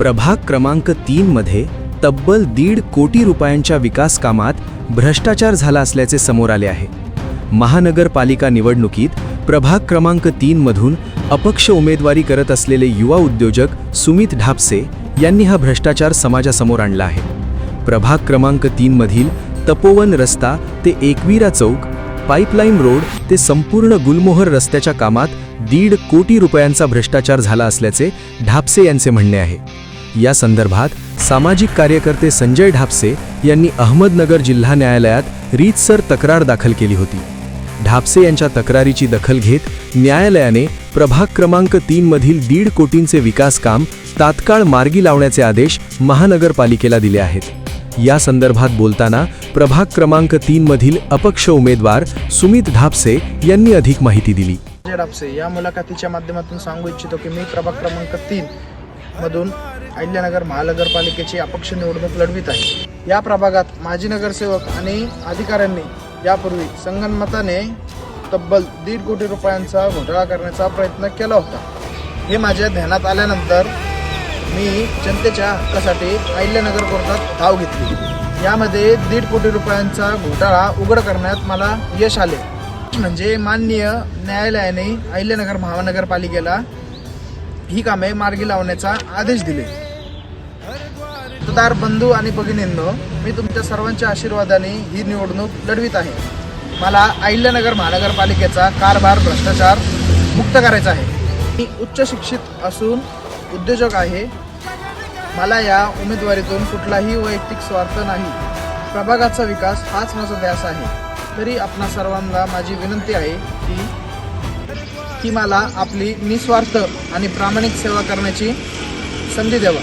प्रभाग क्रमांक तीन मध्ये तब्बल दीड कोटी रुपयांच्या विकास कामात भ्रष्टाचार झाला असल्याचे समोर आले आहे. महानगरपालिका निवडणुकीत प्रभाग क्रमांक तीन मधून अपक्ष उमेदवारी करत असलेले युवा उद्योजक सुमित ढापसे यांनी हा भ्रष्टाचार समाजासमोर आणला आहे. प्रभाग क्रमांक तीन मधील तपोवन रस्ता ते एकवीरा चौक पाईपलाईन रोड ते संपूर्ण गुलमोहर रस्त्याच्या कामात दीड कोटी रुपयांचा भ्रष्टाचार झाला असल्याचे ढापसे यांचे म्हणणे आहे. या संदर्भात सामाजिक कार्यकर्ते संजय ढापसे यांनी अहमदनगर जिल्हा न्यायालयात रीतसर तक्रार दाखल केली होती. ढापसे यांच्या तक्रारीची दखल घेत न्यायालयाने प्रभाग क्रमांक तीनमधील दीड कोटींचे विकास काम तात्काळ मार्गी लावण्याचे आदेश महानगरपालिकेला दिले आहेत. या संदर्भात बोलताना प्रभाग क्रमांक तीनमधील अपक्ष उमेदवार सुमित ढापसे यांनी अधिक माहिती दिली. ढापसे या मुलाखतीच्या माध्यमातून सांगू इच्छितो की मी प्रभाग क्रमांक तीन मधून अहिल्यानगर महानगरपालिकेची अपक्ष निवडणूक लढवित आहे. या प्रभागात माजी नगरसेवक आणि अधिकाऱ्यांनी यापूर्वी संगनमताने तब्बल दीड कोटी रुपयांचा घोटाळा करण्याचा प्रयत्न केला होता. हे माझ्या ध्यानात आल्यानंतर मी जनतेच्या हक्कासाठी अहिल्यानगर कोर्टात धाव घेतली. यामध्ये दीड कोटी रुपयांचा घोटाळा उघड करण्यात मला यश आले. म्हणजे माननीय न्यायालयाने अहिल्यानगर महानगरपालिकेला ही कामे मार्गी लावण्याचा आदेश दिले. मतदार बंधू आणि भगिनींनो मी तुमच्या सर्वांच्या आशीर्वादाने ही निवडणूक लढवित आहे. मला अहिल्यानगर महानगरपालिकेचा कारभार भ्रष्टाचार मुक्त करायचा आहे. मी उच्च शिक्षित असून उद्योजक आहे. मला या उमेदवारीतून कुठलाही वैयक्तिक स्वार्थ नाही. प्रभागाचा विकास हाच माझा ध्यास आहे. तरी आपणा सर्वांना माझी विनंती आहे की की मला आपली निस्वार्थ आणि प्रामाणिक सेवा करण्याची संधी द्यावा.